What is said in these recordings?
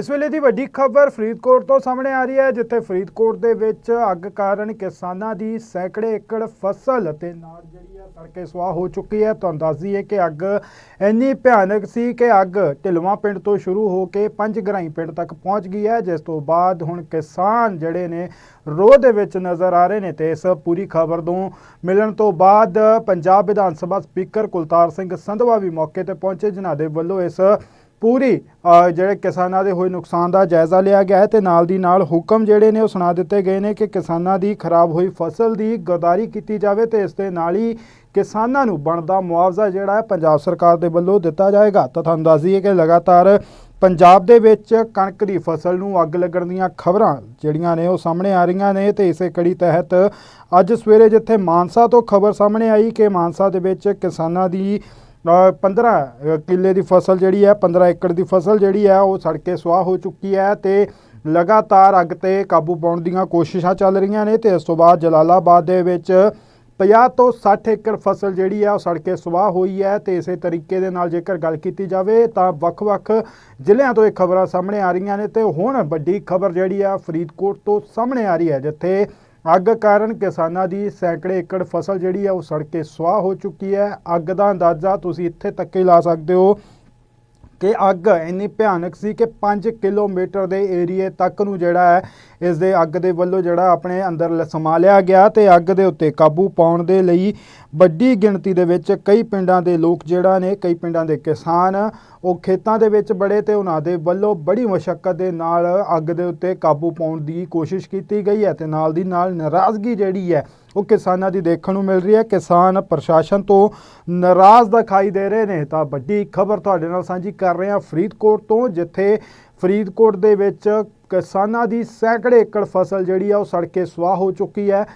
ਇਸ ਵੇਲੇ ਦੀ ਵੱਡੀ ਖਬਰ ਫਰੀਦਕੋਟ ਤੋਂ ਸਾਹਮਣੇ ਆ ਰਹੀ ਹੈ, ਜਿੱਥੇ ਫਰੀਦਕੋਟ ਦੇ ਵਿੱਚ ਅੱਗ ਕਾਰਨ ਕਿਸਾਨਾਂ ਦੀ ਸੈਂਕੜੇ ਏਕੜ ਫਸਲ ਅਤੇ ਨਾੜ ਜਿਹੜੀ ਹੈ ਸੜਕੇ ਸੁਆਹ ਹੋ ਚੁੱਕੀ ਹੈ। ਤੁਹਾਨੂੰ ਦੱਸ ਦਈਏ ਕਿ ਅੱਗ ਇੰਨੀ ਭਿਆਨਕ ਸੀ ਕਿ ਅੱਗ ਢਿਲਵਾਂ ਪਿੰਡ ਤੋਂ ਸ਼ੁਰੂ ਹੋ ਕੇ ਪੰਜ ਗਰਾਈ ਪਿੰਡ ਤੱਕ ਪਹੁੰਚ ਗਈ ਹੈ। ਜਿਸ ਤੋਂ ਬਾਅਦ ਹੁਣ ਕਿਸਾਨ ਜਿਹੜੇ ਨੇ, ਰੋਹ ਦੇ ਵਿੱਚ ਨਜ਼ਰ ਆ ਰਹੇ ਨੇ ਤੇ ਇਸ ਪੂਰੀ ਖਬਰ ਨੂੰ ਮਿਲਣ ਤੋਂ ਬਾਅਦ ਪੰਜਾਬ ਵਿਧਾਨ ਸਭਾ ਸਪੀਕਰ ਕੁਲਤਾਰ ਸਿੰਘ ਸੰਧਵਾ ਵੀ ਮੌਕੇ ਤੇ ਪਹੁੰਚੇ, ਜਿਨ੍ਹਾਂ ਦੇ ਵੱਲੋਂ ਇਸ ਪੂਰੀ ਜਿਹੜੇ ਕਿਸਾਨਾਂ ਦੇ ਹੋਏ ਨੁਕਸਾਨ ਦਾ ਜਾਇਜ਼ਾ ਲਿਆ ਗਿਆ ਹੈ ਤੇ ਨਾਲ ਦੀ ਨਾਲ ਹੁਕਮ ਜਿਹੜੇ ਨੇ ਉਹ ਸੁਣਾ ਦਿੱਤੇ ਗਏ ਨੇ ਕਿ ਕਿਸਾਨਾਂ ਦੀ ਖਰਾਬ ਹੋਈ ਫਸਲ ਦੀ ਗਦਾਰੀ ਕੀਤੀ ਜਾਵੇ ਤੇ ਇਸ ਦੇ ਨਾਲ ਹੀ ਕਿਸਾਨਾਂ ਨੂੰ ਬਣਦਾ ਮੁਆਵਜ਼ਾ ਜਿਹੜਾ ਹੈ ਪੰਜਾਬ ਸਰਕਾਰ ਦੇ ਵੱਲੋਂ ਦਿੱਤਾ ਜਾਏਗਾ। ਤਾਂ ਤੁਹਾਨੂੰ ਦੱਸ ਦਈਏ ਕਿ ਲਗਾਤਾਰ ਪੰਜਾਬ ਦੇ ਵਿੱਚ ਕਣਕ ਦੀ ਫਸਲ ਨੂੰ ਅੱਗ ਲੱਗਣ ਦੀਆਂ ਖਬਰਾਂ ਜਿਹੜੀਆਂ ਨੇ ਉਹ ਸਾਹਮਣੇ ਆ ਰਹੀਆਂ ਨੇ ਤੇ ਇਸੇ ਕੜੀ ਤਹਿਤ ਅੱਜ ਸਵੇਰੇ ਜਿੱਥੇ ਮਾਨਸਾ ਤੋਂ ਖਬਰ ਸਾਹਮਣੇ ਆਈ ਕਿ ਮਾਨਸਾ ਦੇ ਵਿੱਚ ਕਿਸਾਨਾਂ ਦੀ 15 ਕਿੱਲੇ ਦੀ ਫਸਲ ਜਿਹੜੀ ਹੈ 15 ਏਕੜ ਦੀ ਫਸਲ ਜਿਹੜੀ ਹੈ, ਉਹ ਸੜ ਕੇ ਸੁਆਹ ਹੋ ਚੁੱਕੀ ਹੈ ਤੇ ਲਗਾਤਾਰ ਅੱਗ ਤੇ ਕਾਬੂ ਪਾਉਣ ਦੀਆਂ ਕੋਸ਼ਿਸ਼ਾਂ ਚੱਲ ਰਹੀਆਂ ਨੇ ਤੇ ਇਸ ਤੋਂ ਬਾਅਦ ਜਲਾਲਾਬਾਦ ਦੇ ਵਿੱਚ 50 ਤੋਂ 60 ਏਕੜ ਫਸਲ ਜਿਹੜੀ ਹੈ, ਉਹ ਸੜ ਕੇ ਸੁਆਹ ਹੋਈ ਹੈ ਤੇ ਇਸੇ ਤਰੀਕੇ ਦੇ ਨਾਲ ਜੇਕਰ ਗੱਲ ਕੀਤੀ ਜਾਵੇ ਤਾਂ ਵੱਖ-ਵੱਖ ਜ਼ਿਲ੍ਹਿਆਂ ਤੋਂ ਇਹ ਖਬਰਾਂ ਸਾਹਮਣੇ ਆ ਰਹੀਆਂ ਨੇ ਤੇ ਹੁਣ ਵੱਡੀ ਖਬਰ ਜਿਹੜੀ ਆ ਫਰੀਦਕੋਟ ਤੋਂ ਸਾਹਮਣੇ ਆ ਰਹੀ ਹੈ, ਜਿੱਥੇ ਅੱਗ ਕਾਰਨ ਕਿਸਾਨਾਂ ਦੀ ਸੈਂਕੜੇ ਏਕੜ ਫਸਲ ਜਿਹੜੀ ਹੈ ਉਹ ਸੜ ਕੇ ਸੁਆਹ ਹੋ ਚੁੱਕੀ ਹੈ। ਅੱਗ ਦਾ ਅੰਦਾਜ਼ਾ ਤੁਸੀਂ ਇੱਥੇ ਤੱਕ ਹੀ ਲਾ ਸਕਦੇ ਹੋ। ਕਿ ਅੱਗ ਇੰਨੀ ਭਿਆਨਕ ਸੀ ਕਿ 5 ਕਿਲੋਮੀਟਰ ਦੇ ਏਰੀਏ ਤੱਕ ਨੂੰ ਜਿਹੜਾ ਹੈ, ਇਸ ਦੇ ਅੱਗ ਦੇ ਵੱਲੋਂ ਜਿਹੜਾ ਆਪਣੇ ਅੰਦਰ ਲ- ਸਮਾ ਲਿਆ ਗਿਆ ਤੇ ਅੱਗ ਦੇ ਉੱਤੇ ਕਾਬੂ ਪਾਉਣ ਦੇ ਲਈ ਵੱਡੀ ਗਿਣਤੀ ਦੇ ਵਿੱਚ ਕਈ ਪਿੰਡਾਂ ਦੇ ਲੋਕ ਜਿਹੜਾ ਨੇ, ਕਈ ਪਿੰਡਾਂ ਦੇ ਕਿਸਾਨ ਉਹ ਖੇਤਾਂ ਦੇ ਵਿੱਚ ਬੜੇ ਤੇ ਉਹਨਾਂ ਦੇ ਵੱਲੋਂ ਬੜੀ ਮੁਸ਼ਕਲ ਦੇ ਨਾਲ ਅੱਗ ਦੇ ਉੱਤੇ ਕਾਬੂ ਪਾਉਣ ਦੀ ਕੋਸ਼ਿਸ਼ ਕੀਤੀ ਗਈ ਹੈ ਤੇ ਨਾਲ ਦੀ ਨਾਲ ਨਾਰਾਜ਼ਗੀ ਜਿਹੜੀ ਹੈ ਉਹ ਕਿਸਾਨਾਂ ਦੀ ਦੇਖਣ ਨੂੰ ਮਿਲ ਰਹੀ ਹੈ। ਕਿਸਾਨ ਪ੍ਰਸ਼ਾਸਨ ਤੋਂ ਨਾਰਾਜ਼ ਦਿਖਾਈ ਦੇ ਰਹੇ ਨੇ। ਤਾਂ ਵੱਡੀ ਖਬਰ ਤੁਹਾਡੇ ਨਾਲ ਸਾਂਝੀ ਕਰ ਰਹੇ ਹਾਂ। ਫਰੀਦਕੋਟ ਤੋਂ, ਜਿੱਥੇ ਫਰੀਦਕੋਟ ਦੇ ਵਿੱਚ ਕਿਸਾਨਾਂ ਦੀ ਸੈਂਕੜੇ ਏਕੜ ਫਸਲ ਜਿਹੜੀ ਆ, ਉਹ ਸੜ ਕੇ ਸੁਆਹ ਹੋ ਚੁੱਕੀ ਹੈ।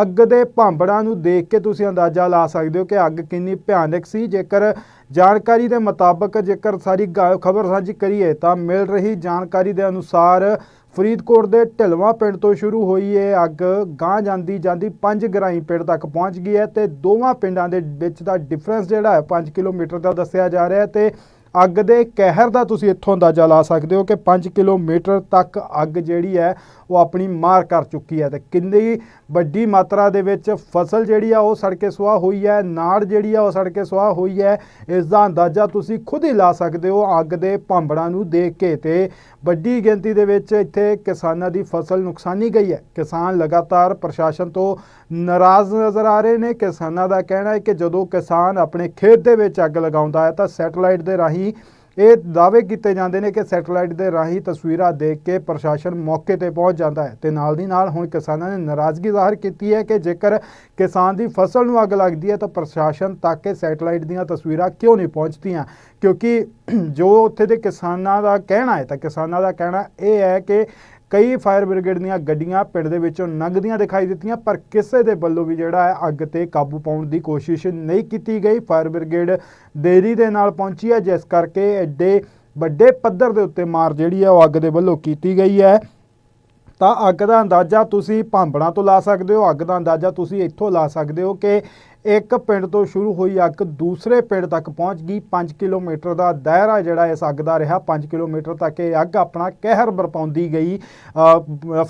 ਅੱਗ ਦੇ ਭਾਂਬੜਾਂ ਨੂੰ ਦੇਖ ਕੇ ਤੁਸੀਂ ਅੰਦਾਜ਼ਾ ਲਾ ਸਕਦੇ ਹੋ ਕਿ ਅੱਗ ਕਿੰਨੀ ਭਿਆਨਕ ਸੀ। ਜੇਕਰ ਜਾਣਕਾਰੀ ਦੇ ਮੁਤਾਬਕ, ਜੇਕਰ ਸਾਰੀ ਖਬਰ ਸਾਂਝੀ ਕਰੀਏ ਤਾਂ ਮਿਲ ਰਹੀ ਜਾਣਕਾਰੀ ਦੇ ਅਨੁਸਾਰ ਫਰੀਦਕੋਟ ਦੇ ਢਿਲਵਾਂ ਪਿੰਡ ਤੋਂ ਸ਼ੁਰੂ ਹੋਈ ਇਹ ਅੱਗ। ਗਾਂ ਜਾਂਦੀ ਜਾਂਦੀ ਪੰਜ ਗਰਾਈ ਪਿੰਡ ਤੱਕ ਪਹੁੰਚ ਗਈ ਹੈ ਤੇ ਦੋਵਾਂ ਪਿੰਡਾਂ ਦੇ ਵਿੱਚ ਦਾ ਡਿਫਰੈਂਸ ਜਿਹੜਾ ਹੈ 5 ਕਿਲੋਮੀਟਰ ਦਾ ਦੱਸਿਆ ਜਾ ਰਿਹਾ ਹੈ ਤੇ ਅੱਗ ਦੇ ਕਹਿਰ ਦਾ ਤੁਸੀਂ ਇੱਥੋਂ ਅੰਦਾਜ਼ਾ ਲਾ ਸਕਦੇ ਹੋ ਕਿ 5 ਕਿਲੋਮੀਟਰ ਤੱਕ ਅੱਗ ਜਿਹੜੀ ਹੈ ਉਹ ਆਪਣੀ ਮਾਰ ਕਰ ਚੁੱਕੀ ਹੈ ਤੇ ਕਿੰਨੀ ਵੱਡੀ ਮਾਤਰਾ ਦੇ ਵਿੱਚ ਫਸਲ ਜਿਹੜੀ ਆ ਉਹ ਸੜ ਕੇ ਸੁਆਹ ਹੋਈ ਹੈ, ਨਾੜ ਜਿਹੜੀ ਆ ਉਹ ਸੜ ਕੇ ਸੁਆਹ ਹੋਈ ਹੈ। ਇਸ ਦਾ ਅੰਦਾਜ਼ਾ ਤੁਸੀਂ ਖੁਦ ਹੀ ਲਾ ਸਕਦੇ ਹੋ ਅੱਗ ਦੇ ਭਾਂਬੜਾਂ ਨੂੰ ਦੇਖ ਕੇ ਤੇ ਵੱਡੀ ਗਿਣਤੀ ਦੇ ਵਿੱਚ ਇੱਥੇ ਕਿਸਾਨਾਂ ਦੀ ਫਸਲ ਨੁਕਸਾਨੀ ਗਈ ਹੈ। ਕਿਸਾਨ ਲਗਾਤਾਰ ਪ੍ਰਸ਼ਾਸਨ ਤੋਂ ਨਾਰਾਜ਼ ਨਜ਼ਰ ਆ ਰਹੇ ਨੇ। ਕਿਸਾਨਾਂ ਦਾ ਕਹਿਣਾ ਹੈ ਕਿ ਜਦੋਂ ਕਿਸਾਨ ਆਪਣੇ ਖੇਤ ਦੇ ਵਿੱਚ ਅੱਗ ਲਗਾਉਂਦਾ ਹੈ ਤਾਂ ਸੈਟੇਲਾਈਟ ਦੇ ਰਾਹੀਂ ਇਹ ਦਾਅਵੇ ਕੀਤੇ ਜਾਂਦੇ ਨੇ ਕਿ ਸੈਟੇਲਾਈਟ ਦੇ ਰਾਹੀਂ ਤਸਵੀਰਾਂ ਦੇਖ ਕੇ ਪ੍ਰਸ਼ਾਸਨ ਮੌਕੇ ਤੇ ਪਹੁੰਚ ਜਾਂਦਾ ਹੈ ਤੇ ਨਾਲ ਦੀ ਨਾਲ ਹੁਣ ਕਿਸਾਨਾਂ ਨੇ ਨਾਰਾਜ਼ਗੀ ਜ਼ਾਹਰ ਕੀਤੀ ਹੈ ਕਿ ਜੇਕਰ ਕਿਸਾਨ ਦੀ ਫਸਲ ਨੂੰ ਅੱਗ ਲੱਗਦੀ ਹੈ ਤਾਂ ਪ੍ਰਸ਼ਾਸਨ ਤੱਕ ਇਹ ਸੈਟੇਲਾਈਟ ਦੀਆਂ ਤਸਵੀਰਾਂ ਕਿਉਂ ਨਹੀਂ ਪਹੁੰਚਦੀਆਂ? ਕਿਉਂਕਿ ਜੋ ਉੱਥੇ ਦੇ ਕਿਸਾਨਾਂ ਦਾ ਕਹਿਣਾ ਹੈ ਤਾਂ ਕਿਸਾਨਾਂ ਦਾ ਕਹਿਣਾ ਇਹ ਹੈ ਕਿ ਕਈ ਫਾਇਰ ਬ੍ਰਿਗੇਡ ਦੀਆਂ ਗੱਡੀਆਂ ਪਿੰਡ ਦੇ ਵਿੱਚੋਂ ਲੰਘਦੀਆਂ ਦਿਖਾਈ ਦਿੱਤੀਆਂ, ਪਰ ਕਿਸੇ ਦੇ ਵੱਲੋਂ ਵੀ ਜਿਹੜਾ ਹੈ ਅੱਗ ਤੇ ਕਾਬੂ ਪਾਉਣ ਦੀ ਕੋਸ਼ਿਸ਼ ਨਹੀਂ ਕੀਤੀ ਗਈ। ਫਾਇਰ ਬ੍ਰਿਗੇਡ ਦੇਰੀ ਦੇ ਨਾਲ ਪਹੁੰਚੀ ਹੈ, ਜਿਸ ਕਰਕੇ ਐਡੇ ਵੱਡੇ ਪੱਧਰ ਦੇ ਉੱਤੇ ਮਾਰ ਜਿਹੜੀ ਹੈ ਉਹ ਅੱਗ ਦੇ ਵੱਲੋਂ ਕੀਤੀ ਗਈ ਹੈ। ਤਾਂ ਅੱਗ ਦਾ ਅੰਦਾਜ਼ਾ ਤੁਸੀਂ ਭਾਂਬੜਾਂ ਤੋਂ ਲਾ ਸਕਦੇ ਹੋ, ਅੱਗ ਦਾ ਅੰਦਾਜ਼ਾ ਤੁਸੀਂ ਇੱਥੋਂ ਲਾ ਸਕਦੇ ਹੋ ਕਿ ਇੱਕ ਪਿੰਡ ਤੋਂ ਸ਼ੁਰੂ ਹੋਈ ਅੱਗ ਦੂਸਰੇ ਪਿੰਡ ਤੱਕ ਪਹੁੰਚ ਗਈ। 5 ਕਿਲੋਮੀਟਰ ਦਾ ਦਾਇਰਾ ਜਿਹੜਾ ਇਸ ਅੱਗ ਦਾ ਰਿਹਾ। 5 ਕਿਲੋਮੀਟਰ ਤੱਕ ਇਹ ਅੱਗ ਆਪਣਾ ਕਹਿਰ ਵਰਪਾਉਂਦੀ ਗਈ।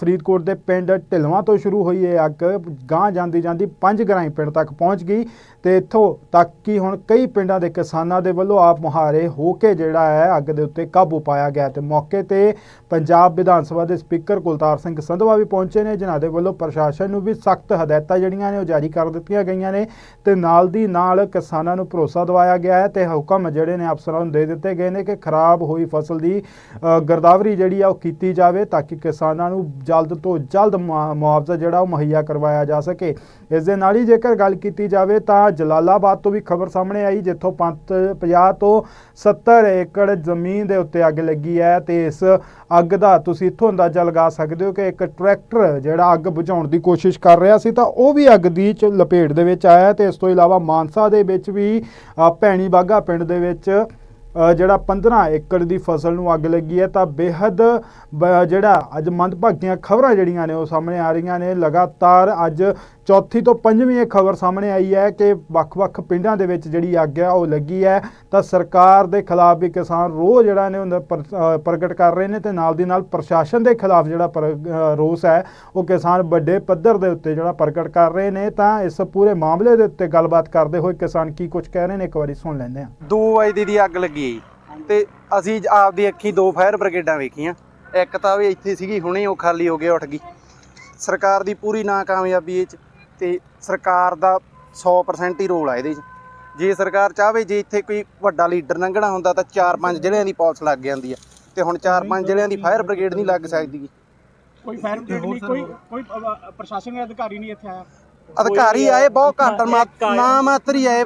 ਫਰੀਦਕੋਟ ਦੇ ਪਿੰਡ ਢਿਲਵਾਂ ਤੋਂ ਸ਼ੁਰੂ ਹੋਈ ਇਹ ਅੱਗ। ਗਾਂ ਜਾਂਦੀ ਜਾਂਦੀ ਪੰਜ ਗਰਾਈ ਪਿੰਡ ਤੱਕ ਪਹੁੰਚ ਗਈ ਤੇ ਇੱਥੋਂ ਤੱਕ ਕਿ ਹੁਣ ਕਈ ਪਿੰਡਾਂ ਦੇ ਕਿਸਾਨਾਂ ਦੇ ਵੱਲੋਂ ਆਪ ਮੁਹਾਰੇ ਹੋ ਕੇ ਜਿਹੜਾ ਹੈ ਅੱਗ ਦੇ ਉੱਤੇ ਕਾਬੂ ਪਾਇਆ ਗਿਆ ਤੇ ਮੌਕੇ ਤੇ ਪੰਜਾਬ ਵਿਧਾਨ ਸਭਾ ਦੇ ਸਪੀਕਰ ਕੁਲਤਾਰ ਸਿੰਘ ਸੰਧਵਾ ਵੀ ਪਹੁੰਚੇ ਨੇ। ਜਿਨ੍ਹਾਂ ਦੇ ਵੱਲੋਂ ਪ੍ਰਸ਼ਾਸਨ ਨੂੰ ਵੀ ਸਖਤ ਹਦਾਇਤਾਂ ਜਿਹੜੀਆਂ ਨੇ ਉਹ ਜਾਰੀ ਕਰ ਦਿੱਤੀਆਂ ਗਈਆਂ ਨੇ। ਤੇ ਨਾਲ ਦੀ ਨਾਲ ਕਿਸਾਨਾਂ ਨੂੰ ਭਰੋਸਾ ਦਵਾਇਆ ਗਿਆ ਹੈ ਤੇ ਹੁਕਮ ਜਿਹੜੇ ਨੇ ਅਫਸਰਾਂ ਨੂੰ ਦੇ ਦਿੱਤੇ ਗਏ ਨੇ ਕਿ ਖਰਾਬ ਹੋਈ ਫਸਲ ਦੀ ਅ, ਗਿਰਦਾਵਰੀ ਜਿਹੜੀ ਆ ਉਹ ਕੀਤੀ ਜਾਵੇ ਤਾਂ ਕਿ ਕਿਸਾਨਾਂ ਨੂੰ ਜਲਦ ਤੋਂ ਜਲਦ ਮੁਆ- ਮੁਆਵਜ਼ਾ ਜਿਹੜਾ ਉਹ ਮੁਹੱਈਆ ਕਰਵਾਇਆ ਜਾ ਸਕੇ। ਇਸ ਦੇ ਨਾਲ ਹੀ ਜੇਕਰ ਗੱਲ ਕੀਤੀ ਜਾਵੇ ਤਾਂ ਜਲਾਲਾਬਾਦ ਤੋਂ ਵੀ ਖਬਰ ਸਾਹਮਣੇ ਆਈ ਜਿੱਥੋਂ ਪੰਤ 50 ਤੋਂ 70 ਏਕੜ ਜ਼ਮੀਨ ਦੇ ਉੱਤੇ ਅੱਗ ਲੱਗੀ ਹੈ ਤੇ ਇਸ ਅੱਗ ਦਾ ਤੁਸੀਂ ਇੱਥੋਂ ਅੰਦਾਜ਼ਾ ਲਗਾ ਸਕਦੇ ਹੋ ਕਿ ਇੱਕ ਟਰੈਕਟਰ ਜਿਹੜਾ ਅੱਗ ਬੁਝਾਉਣ ਦੀ ਕੋਸ਼ਿਸ਼ ਕਰ ਰਿਹਾ ਸੀ ਤਾਂ ਉਹ ਵੀ ਅੱਗ ਦੀ ਚ ਲਪੇਟ ਦੇ ਵਿੱਚ ਆਇਆ ਤੇ ਇਸ ਤੋਂ ਇਲਾਵਾ ਮਾਨਸਾ ਦੇ ਵਿੱਚ ਵੀ ਅ, ਭੈਣੀ ਬਾਗਾ ਪਿੰਡ ਦੇ ਵਿੱਚ ਅ, ਜਿਹੜਾ 15 ਏਕੜ ਦੀ ਫਸਲ ਨੂੰ ਅੱਗ ਲੱਗੀ ਹੈ ਤਾਂ ਬੇਹੱਦ ਬ- ਜਿਹੜਾ ਅੱਜ ਮੰਦਭਾਗੀਆਂ ਖਬਰਾਂ ਜਿਹੜੀਆਂ ਨੇ ਉਹ ਸਾਹਮਣੇ ਆ ਰਹੀਆਂ ਨੇ। ਲਗਾਤਾਰ ਅੱਜ ਚੌਥੀ ਤੋਂ ਪੰਜਵੀਂ ਇਹ ਖਬਰ ਸਾਹਮਣੇ ਆਈ ਹੈ ਕਿ ਵੱਖ-ਵੱਖ ਪਿੰਡਾਂ ਦੇ ਵਿੱਚ ਜਿਹੜੀ ਅੱਗ ਹੈ ਉਹ ਲੱਗੀ ਹੈ। ਤਾਂ ਸਰਕਾਰ ਦੇ ਖਿਲਾਫ ਵੀ ਕਿਸਾਨ ਰੋਹ ਜਿਹੜਾ ਨੇ ਉਹਦਾ ਪ੍ਰਗਟ ਕਰ ਰਹੇ ਨੇ ਤੇ ਨਾਲ ਦੀ ਨਾਲ ਪ੍ਰਸ਼ਾਸਨ ਦੇ ਖਿਲਾਫ ਜਿਹੜਾ ਰੋਸ ਹੈ, ਉਹ ਕਿਸਾਨ ਵੱਡੇ ਪੱਧਰ ਦੇ ਉੱਤੇ ਜਿਹੜਾ ਪ੍ਰਗਟ ਕਰ ਰਹੇ ਨੇ। ਤਾਂ ਇਸ ਪੂਰੇ ਮਾਮਲੇ ਦੇ ਉੱਤੇ ਗੱਲਬਾਤ ਕਰਦੇ ਹੋਏ ਕਿਸਾਨ ਕੀ ਕੁਝ ਕਹਿ ਰਹੇ ਨੇ, ਇੱਕ ਵਾਰੀ ਸੁਣ ਲੈਂਦੇ ਹਾਂ। 2 ਵਜੇ ਦੀ ਅੱਗ ਲੱਗੀ ਹੈ ਜੀ ਤੇ ਅਸੀਂ ਆਪਦੀ ਅੱਖੀ ਦੋ ਫਾਇਰ ਬ੍ਰਿਗੇਡਾਂ ਵੇਖੀਆਂ। ਇੱਕ ਤਾਂ ਵੀ ਇੱਥੇ ਸੀਗੀ, ਹੁਣੇ ਉਹ ਖਾਲੀ ਹੋ ਕੇ ਉੱਠ ਗਈ। ਸਰਕਾਰ ਦੀ ਪੂਰੀ ਨਾਕਾਮਯਾਬੀ ਇਹ ਚ ਤੇ ਸਰਕਾਰ ਦਾ 100% ਹੀ ਰੋਲ ਆ ਇਹਦੇ 'ਚ। ਜੇ ਸਰਕਾਰ ਚਾਹਵੇ ਜੇ ਇੱਥੇ ਕੋਈ ਵੱਡਾ ਲੀਡਰ ਲੰਘਣਾ ਹੁੰਦਾ ਤਾਂ 4-5 ਜ਼ਿਲ੍ਹਿਆਂ ਦੀ ਪੁਲਿਸ ਲੱਗ ਜਾਂਦੀ ਆ। ਤੇ ਹੁਣ 4-5 ਜ਼ਿਲ੍ਹਿਆਂ ਦੀ ਫਾਇਰ ਬ੍ਰਿਗੇਡ ਨਹੀਂ ਲੱਗ ਸਕਦੀ। ਕੋਈ ਫਾਇਰ ਬ੍ਰਿਗੇਡ ਨਹੀਂ ਕੋਈ ਕੋਈ ਅ, ਪ੍ਰਸ਼ਾਸਨਿਕ ਅਧਿਕਾਰੀ ਨਹੀਂ ਇੱਥੇ ਆਇਆ। ਅਧਿਕਾਰੀ ਆਏ ਬਹੁਤ ਘੱਟ। ਨਾ ਮਾਤਰ ਆਏ।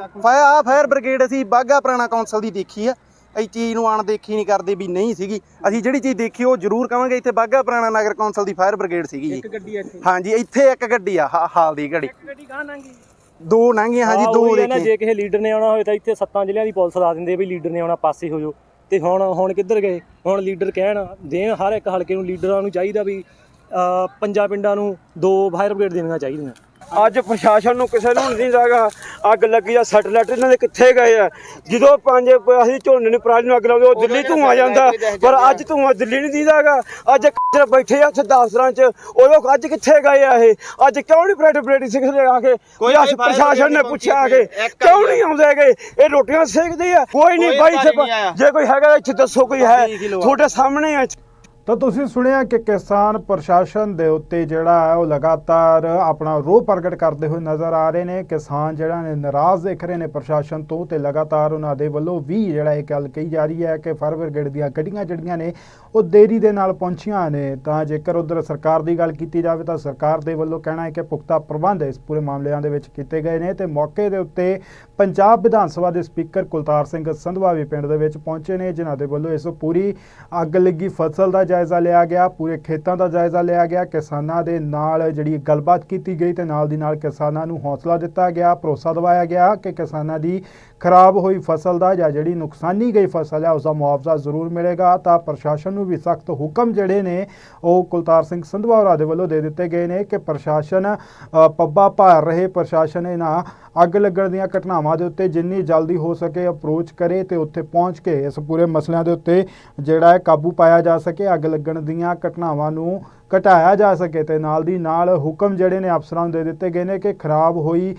ਫਾਇਰ ਬ੍ਰਿਗੇਡ ਅਸੀਂ ਬਾਗਾ ਪੁਰਾਣਾ ਕੌਂਸਲ ਦੀ ਦੇਖੀ ਆ। ਇਹ ਚੀਜ਼ ਨੂੰ ਆਣ ਦੇਖੀ ਨਹੀਂ ਕਰਦੇ ਵੀ ਨਹੀਂ ਸੀਗੀ। ਅਸੀਂ ਜਿਹੜੀ ਚੀਜ਼ ਦੇਖੀ ਉਹ ਜ਼ਰੂਰ ਕਵਾਂਗੇ। ਇੱਥੇ ਬਾਗਾ ਪੁਰਾਣਾ ਨਗਰ ਕੌਂਸਲ ਦੀ ਫਾਇਰ ਬ੍ਰਿਗੇਡ ਸੀਗੀ ਜੀ। ਇੱਕ ਗੱਡੀ ਹੈ ਇੱਥੇ। ਹਾਂਜੀ ਇੱਥੇ ਇੱਕ ਗੱਡੀ ਆ ਹਾ- ਹਾਲ ਦੀ ਗੱਡੀ ਗੱਡੀ ਗਾਂ ਲੰਗੀ ਦੋ ਲੰਘੀਆਂ ਹਾਂਜੀ ਦੋ ਦੇਖੇ ਜੇ ਕਿਸੇ ਲੀਡਰ ਨੇ ਆਉਣਾ ਹੋਵੇ ਤਾਂ ਇੱਥੇ ਸੱਤਾਂ ਜ਼ਿਲ੍ਹਿਆਂ ਦੀ ਪੁਲਿਸ ਲਾ ਦਿੰਦੇ ਵੀ ਲੀਡਰ ਨੇ ਆਉਣਾ ਪਾਸੇ ਹੋ ਜਾਓ। ਤੇ ਹੁਣ ਹੁਣ ਕਿੱਧਰ ਗਏ? ਹੁਣ ਲੀਡਰ ਕਹਿਣ ਦੇਣ ਹਰ ਇੱਕ ਹਲਕੇ ਨੂੰ ਲੀਡਰਾਂ ਨੂੰ ਚਾਹੀਦਾ ਵੀ ਅਹ, ਪੰਜਾਂ ਪਿੰਡਾਂ ਨੂੰ ਦੋ ਫਾਇਰ ਬ੍ਰਿਗੇਡ ਦੇਣੀਆਂ ਚਾਹੀਦੀਆਂ। ਅੱਜ ਪ੍ਰਸ਼ਾਸਨ ਨੂੰ ਕਿਸੇ ਨੂੰ ਨਹੀਂ ਜਾਗਾ ਅੱਗ ਲੱਗੀ ਆ ਸੈਟਲਾਈਟ ਇਹਨਾਂ ਦੇ ਕਿੱਥੇ ਗਏ ਆ? ਜਦੋਂ ਪੰਜ ਅਸੀਂ ਝੋਨੇ ਨੂੰ ਪਰਾਲੀ ਨੂੰ ਅੱਗ ਲਾਉਂਦੇ ਉਹ ਦਿੱਲੀ ਧੂਆਂ ਜਾਂਦਾ। ਪਰ ਅੱਜ ਧੂਆਂ ਦਿੱਲੀ ਨਹੀਂ ਦੀਦਾਗਾ। ਅੱਜ ਕਿੱਥੇ ਬੈਠੇ ਆ ਉੱਥੇ ਦਫ਼ਤਰਾਂ 'ਚ? ਉਹ ਲੋਕ ਅੱਜ ਕਿੱਥੇ ਗਏ ਆ ਇਹ? ਅੱਜ ਕਿਉਂ ਨਹੀਂ ਬ੍ਰੈਡ ਬ੍ਰੇਡੀ ਸਿੱਖਦੇ ਆ ਕੇ? ਕੋਈ ਪ੍ਰਸ਼ਾਸਨ ਨੇ ਪੁੱਛਿਆ ਆ ਕੇ? ਕਿਉਂ ਨਹੀਂ ਆਉਂਦੇ ਹੈਗੇ? ਇਹ ਰੋਟੀਆਂ ਸੇਕਦੇ ਆ। ਕੋਈ ਨਹੀਂ ਬਾਈ ਜੇ ਕੋਈ ਹੈਗਾ ਇੱਥੇ ਦੱਸੋ ਕੋਈ ਹੈ। ਤੁਹਾਡੇ ਸਾਹਮਣੇ ਆ। ਤਾਂ ਤੁਸੀਂ ਸੁਣਿਆ ਕਿ ਕਿਸਾਨ ਪ੍ਰਸ਼ਾਸਨ ਦੇ ਉੱਤੇ ਜਿਹੜਾ ਹੈ ਉਹ ਲਗਾਤਾਰ ਆਪਣਾ ਰੋਹ ਪ੍ਰਗਟ ਕਰਦੇ ਹੋਏ ਨਜ਼ਰ ਆ ਰਹੇ ਨੇ। ਕਿਸਾਨ ਜਿਹੜਾ ਨੇ ਨਾਰਾਜ਼ ਦੇਖ ਰਹੇ ਨੇ ਪ੍ਰਸ਼ਾਸਨ ਤੋਂ ਤੇ ਲਗਾਤਾਰ ਉਹਨਾਂ ਦੇ ਵੱਲੋਂ ਵੀ ਜਿਹੜਾ ਇਹ ਗੱਲ ਕਹੀ ਜਾ ਰਹੀ ਹੈ ਕਿ ਫਾਇਰ ਬ੍ਰਿਗੇਡ ਦੀਆਂ ਗੱਡੀਆਂ ਜਿਹੜੀਆਂ ਨੇ ਉਹ ਦੇਰੀ ਦੇ ਨਾਲ ਪਹੁੰਚੀਆਂ ਨੇ। ਤਾਂ ਜੇਕਰ ਉਧਰ ਸਰਕਾਰ ਦੀ ਗੱਲ ਕੀਤੀ ਜਾਵੇ ਤਾਂ ਸਰਕਾਰ ਦੇ ਵੱਲੋਂ ਕਹਿਣਾ ਹੈ ਕਿ ਪੁਖਤਾ ਪ੍ਰਬੰਧ ਇਸ ਪੂਰੇ ਮਾਮਲਿਆਂ ਦੇ ਵਿੱਚ ਕੀਤੇ ਗਏ ਨੇ ਤੇ ਮੌਕੇ ਦੇ ਉੱਤੇ ਪੰਜਾਬ ਵਿਧਾਨ ਸਭਾ ਦੇ ਸਪੀਕਰ ਕੁਲਤਾਰ ਸਿੰਘ ਸੰਧਵਾ ਵੀ ਪਿੰਡ ਦੇ ਵਿੱਚ ਪਹੁੰਚੇ ਨੇ, ਜਿਨ੍ਹਾਂ ਦੇ ਵੱਲੋਂ ਇਸ ਪੂਰੀ ਅੱਗ ਲੱਗੀ ਫਸਲ ਦਾ ਜਾਇਜ਼ਾ ਲਿਆ ਗਿਆ ਪੂਰੇ ਖੇਤਾਂ ਦਾ ਜਾਇਜ਼ਾ ਲਿਆ ਗਿਆ। ਕਿਸਾਨਾਂ ਦੇ ਨਾਲ ਜਿਹੜੀ ਗੱਲਬਾਤ ਕੀਤੀ ਗਈ ਤੇ ਨਾਲ ਦੀ ਨਾਲ ਕਿਸਾਨਾਂ ਨੂੰ ਹੌਸਲਾ ਦਿੱਤਾ ਗਿਆ ਭਰੋਸਾ ਦਿਵਾਇਆ ਗਿਆ ਕਿ ਕਿਸਾਨਾਂ ਦੀ ਖਰਾਬ ਹੋਈ ਫਸਲ ਦਾ ਜਾਂ ਜਿਹੜੀ ਨੁਕਸਾਨੀ ਗਈ ਫਸਲ ਹੈ ਉਸ ਦਾ ਮੁਆਵਜ਼ਾ ਜ਼ਰੂਰ ਮਿਲੇਗਾ। ਤਾਂ ਪ੍ਰਸ਼ਾਸਨ ਨੂੰ ਵੀ ਸਖਤ ਹੁਕਮ ਜਿਹੜੇ ਨੇ ਉਹ ਕੁਲਤਾਰ ਸਿੰਘ ਸੰਧਵਾ ਹੋਰਾਂ ਦੇ ਵੱਲੋਂ ਦੇ ਦਿੱਤੇ ਗਏ ਨੇ ਕਿ ਪ੍ਰਸ਼ਾਸਨ ਅ, ਪੱਬਾ ਭਾਰ ਰਹੇ। ਪ੍ਰਸ਼ਾਸਨ ਇਹਨਾਂ ਅੱਗ ਲੱਗਣ ਦੀਆਂ ਘਟਨਾਵਾਂ ਦੇ ਉੱਤੇ ਜਿੰਨੀ ਜਲਦੀ ਹੋ ਸਕੇ ਅਪਰੋਚ ਕਰੇ ਤੇ ਉੱਥੇ ਪਹੁੰਚ ਕੇ ਇਸ ਪੂਰੇ ਮਸਲਿਆਂ ਦੇ ਉੱਤੇ ਜਿਹੜਾ ਹੈ ਕਾਬੂ ਪਾਇਆ ਜਾ ਸਕੇ, ਅੱਗ ਲੱਗਣ ਦੀਆਂ ਘਟਨਾਵਾਂ ਨੂੰ ਘਟਾਇਆ ਜਾ ਸਕੇ ਤੇ ਨਾਲ ਦੀ ਨਾਲ ਹੁਕਮ ਜਿਹੜੇ ਨੇ ਅਫਸਰਾਂ ਨੂੰ ਦੇ ਦਿੱਤੇ ਗਏ ਨੇ ਕਿ ਖਰਾਬ ਹੋਈ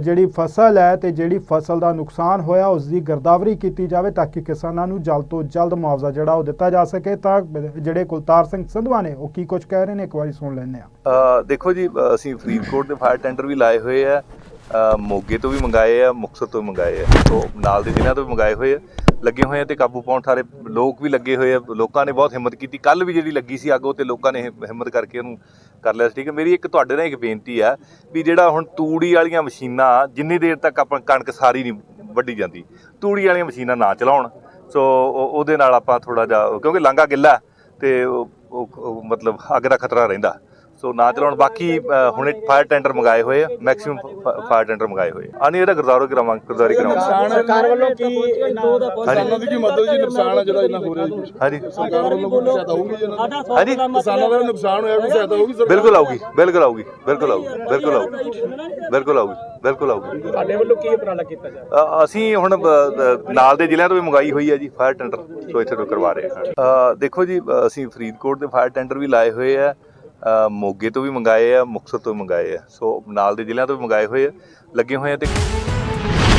ਜਿਹੜੀ ਫਸਲ ਹੈ ਤੇ ਜਿਹੜੀ ਫਸਲ ਦਾ ਨੁਕਸਾਨ ਹੋਇਆ ਉਸ ਦੀ ਗਰਦਾਵਰੀ ਕੀਤੀ ਜਾਵੇ ਤਾਂ ਕਿ ਕਿਸਾਨਾਂ ਨੂੰ ਜਲਦ ਤੋਂ ਜਲਦ ਮੁਆਵਜ਼ਾ ਜਿਹੜਾ ਉਹ ਦਿੱਤਾ ਜਾ ਸਕੇ ਤਾਂ ਜਿਹੜੇ ਕੁਲਤਾਰ ਸਿੰਘ ਸੰਧਵਾ ਨੇ ਉਹ ਕੀ ਕੁਝ ਕਹਿ ਰਹੇ ਨੇ ਇੱਕ ਵਾਰੀ ਸੁਣ ਲੈਂਦੇ ਆ ਦੇਖੋ ਜੀ ਅਸੀਂ ਫਰੀਦਕੋਟ ਦੇ ਫਾਇਰ ਟੈਂਡਰ ਵੀ ਲਾਏ ਹੋਏ ਆ। ਮੋਗੇ ਤੋਂ ਵੀ ਮੰਗਾਏ ਆ, ਮੁਕਤਸਰ ਤੋਂ ਮੰਗਾਏ ਆ। ਤੋਂ ਨਾਲ ਦੇ ਜ਼ਿਲ੍ਹਿਆਂ ਤੋਂ ਵੀ ਮੰਗਾਏ ਹੋਏ ਆ। ਲੱਗੇ ਹੋਏ ਆ ਤੇ ਕਾਬੂ ਪਾਉਣ ਸਾਰੇ ਲੋਕ ਵੀ ਲੱਗੇ ਹੋਏ ਆ। ਲੋਕਾਂ ਨੇ ਬਹੁਤ ਹਿੰਮਤ ਕੀਤੀ। ਕੱਲ ਵੀ ਜਿਹੜੀ ਲੱਗੀ ਸੀ ਅੱਗੋਂ, ਉਹ ਤੇ ਲੋਕਾਂ ਨੇ ਹਿੰਮਤ ਕਰਕੇ ਉਹਨੂੰ ਕਰ ਲਿਆ ਸੀ। ਠੀਕ ਹੈ, ਮੇਰੀ ਇੱਕ ਤੁਹਾਡੇ ਨਾਲ ਇੱਕ ਬੇਨਤੀ ਆ ਵੀ ਜਿਹੜਾ ਹੁਣ ਤੂੜੀ ਵਾਲੀਆਂ ਮਸ਼ੀਨਾਂ, ਜਿੰਨੀ ਦੇਰ ਤੱਕ ਆਪਾਂ ਕਣਕ ਸਾਰੀ ਨਹੀਂ ਵੱਢੀ ਜਾਂਦੀ, ਤੂੜੀ ਵਾਲੀਆਂ ਮਸ਼ੀਨਾਂ ਨਾ ਚਲਾਉਣ। ਸੋ ਉਹਦੇ ਨਾਲ ਆਪਾਂ ਥੋੜਾ ਜਿਹਾ, ਕਿਉਂਕਿ ਲਾਂਗਾ ਗਿੱਲਾ ਹੈ ਤੇ ਉਹ ਮਤਲਬ ਅੱਗ ਦਾ ਖਤਰਾ ਰਹਿੰਦਾ। ਸੋ ਨਾ ਚਲਾਉਣ ਬਾਕੀ ਹੁਣੇ ਫਾਇਰ ਟੈਂਡਰ ਮੰਗਾਏ ਹੋਏ ਆ ਮੈਕਸਿਮਮ ਫਾਇਰ ਟੈਂਡਰ ਮੰਗਾਏ ਹੋਏ ਆ। ਨਹੀਂ ਇਹਦਾ ਗੁਰਦਾਰੋ ਕਰਾਵਾਂਗੇ ਗੁਰਦਾਰੀ ਕਰਾਵਾਂਗੇ ਸਰਕਾਰ ਵੱਲੋਂ ਕੀ ਦੋ ਦਾ ਕੀ ਮਦਦ ਜੀ ਨੁਕਸਾਨ ਆ ਜਿਹੜਾ ਇਹਨਾਂ ਹੋ ਰਿਹਾ ਜੀ। ਹਾਂਜੀ। ਸਰਕਾਰ ਵੱਲੋਂ ਕੋਈ ਸਹਾਇਤਾ ਹੋਊਗੀ ਜੀ ਇਹਨਾਂ ਹਾਂਜੀ। ਕਿਸਾਨਾਂ ਦਾ ਨੁਕਸਾਨ ਹੋਇਆ ਕੋਈ ਸਹਾਇਤਾ ਹੋਊਗੀ ਸਰਕਾਰ ਬਿਲਕੁਲ ਆਊਗੀ ਬਿਲਕੁਲ ਆਊਗੀ ਬਿਲਕੁਲ ਆਊਗੀ ਬਿਲਕੁਲ ਆਊਗੀ। ਬਿਲਕੁਲ ਆਊਗੀ ਬਿਲਕੁਲ ਆਊਗੀ। ਤੁਹਾਡੇ ਵੱਲੋਂ ਕੀ ਉਪਰਾਲਾ ਕੀਤਾ ਜਾ ਅ, ਅਸੀਂ ਹੁਣ ਨਾਲ ਦੇ ਜ਼ਿਲ੍ਹਿਆਂ ਤੋਂ ਵੀ ਮੰਗਾਈ ਹੋਈ ਹੈ ਜੀ ਫਾਇਰ ਟੈਂਡਰ ਸੋ ਇੱਥੇ ਤੋਂ ਕਰਵਾ ਰਹੇ ਹਾਂ ਅ, ਦੇਖੋ ਜੀ ਅ, ਅਸੀਂ ਫਰੀਦਕੋਟ ਦੇ ਫਾਇਰ ਟੈਂਡਰ ਵੀ ਲਾਏ ਹੋਏ ਆ। ਮੋਗੇ ਤੋਂ ਵੀ ਮੰਗਾਏ ਆ, ਮੁਕਤਸਰ ਤੋਂ ਵੀ ਮੰਗਾਏ ਆ। ਸੋ ਨਾਲ ਦੇ ਜ਼ਿਲ੍ਹਿਆਂ ਤੋਂ ਵੀ ਮੰਗਾਏ ਹੋਏ ਆ, ਲੱਗੇ ਹੋਏ ਆ ਤੇ